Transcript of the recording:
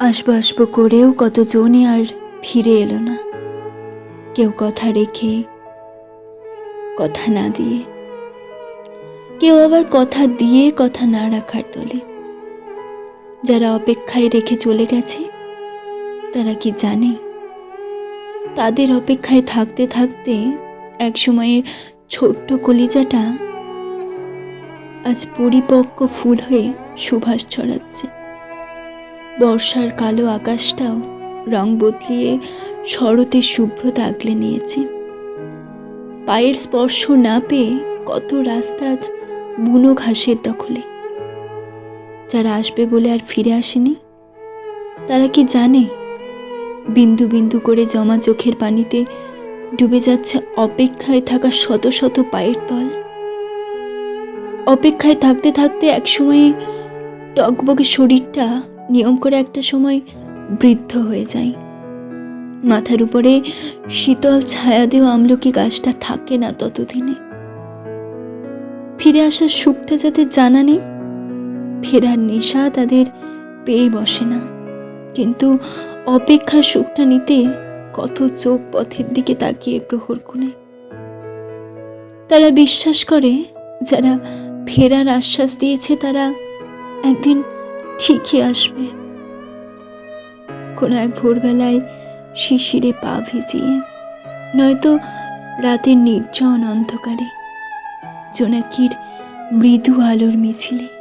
আসব আসব করেও কতজনই আর ফিরে এলো না। কেউ কথা রেখে, কথা না দিয়ে। কেউ আবার কথা দিয়ে, কথা না রাখার দলে। যারা অপেক্ষায় রেখে চলে গেছে, তারা কি জানে? তাদের অপেক্ষায় থাকতে থাকতে এক সময়ের ছোট্ট কলিজাটা আজ পরিপক্ক ফুল হয়ে সুভাষ ছড়াচ্ছে। বর্ষার কালো আকাশটাও রং বদলিয়ে শরতের শুভ্রতা আগলে নিয়েছে। পায়ের স্পর্শ না পেয়ে কত রাস্তা আজ বুনো ঘাসের দখলে। যারা আসবে বলে আর ফিরে আসেনি, তারা কি জানে? বিন্দু বিন্দু করে জমা চোখের পানিতে ডুবে যাচ্ছে অপেক্ষায় থাকা শত শত পায়ের তল। অপেক্ষায় থাকতে থাকতে একসময় টকবগে শরীরটা নিয়ম করে একটা সময় বৃদ্ধ হয়ে যায়। মাথার উপরে শীতল ছায়া দেওয়া আমলকি গাছটা থাকে না ততদিনে। ফিরে আসার সুখটা যাদের জানা নেই। ফেরার নেশা তাদের পেয়ে বসে না। কিন্তু অপেক্ষার সুখটা নিতে কত চোখ পথের দিকে তাকিয়ে প্রহর কোণে তারা বিশ্বাস করে, যারা ফেরার আশ্বাস দিয়েছে তারা একদিন ঠিকই আসবে। কোনো এক ভোরবেলায় শিশিরে পা ভিজিয়ে, নয়তো রাতের নির্জন অন্ধকারে জোনাকির মৃদু আলোর মিছিলে